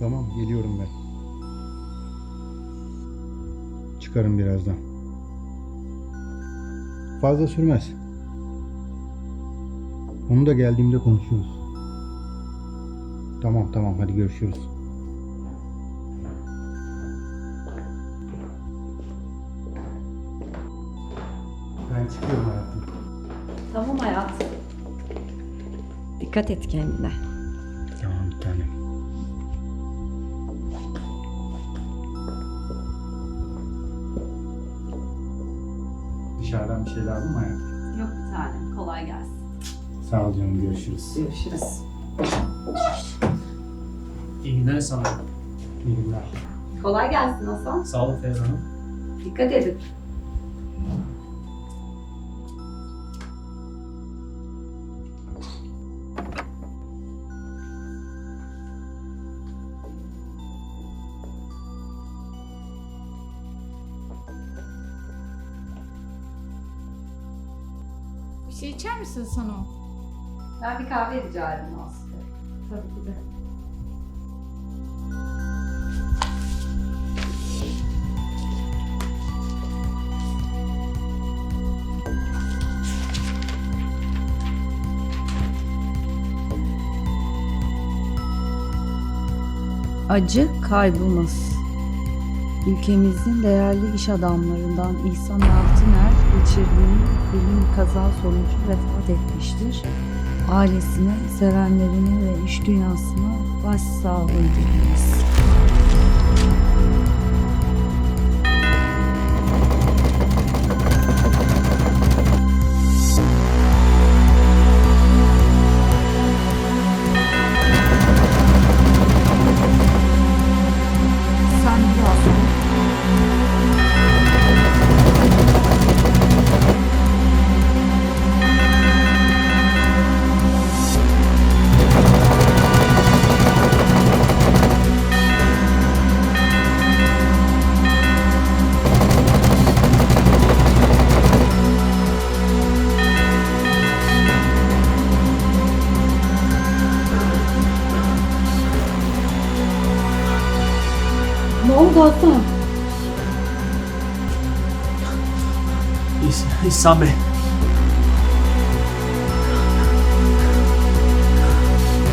Tamam geliyorum ben. Çıkarım birazdan. Fazla sürmez. Onu da geldiğimde konuşuruz. Tamam tamam hadi görüşürüz. Ben çıkıyorum hayatım. Tamam hayatım. Dikkat et kendine. Tamam bir tanem. Dışarıdan bir şey lazım mı hayatım? Yok bir tanem. Kolay gelsin. Sağ ol canım görüşürüz. Görüşürüz. İyi günler sana. İyi günler. Kolay gelsin Hasan. Sağ olun Feride Hanım. Dikkat edin. Bir şey içer misin sana? Ben bir kahve rica edeyim Aslı. Tabii ki de. Acı kaybımız. Ülkemizin değerli iş adamlarından İhsan Altıner geçirdiği bir kaza sonucu vefat etmiştir. Ailesine, sevenlerine ve iş dünyasına başsağlığı dileriz. Hasan? İhsan, İhsan Bey.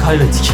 Kaybettik.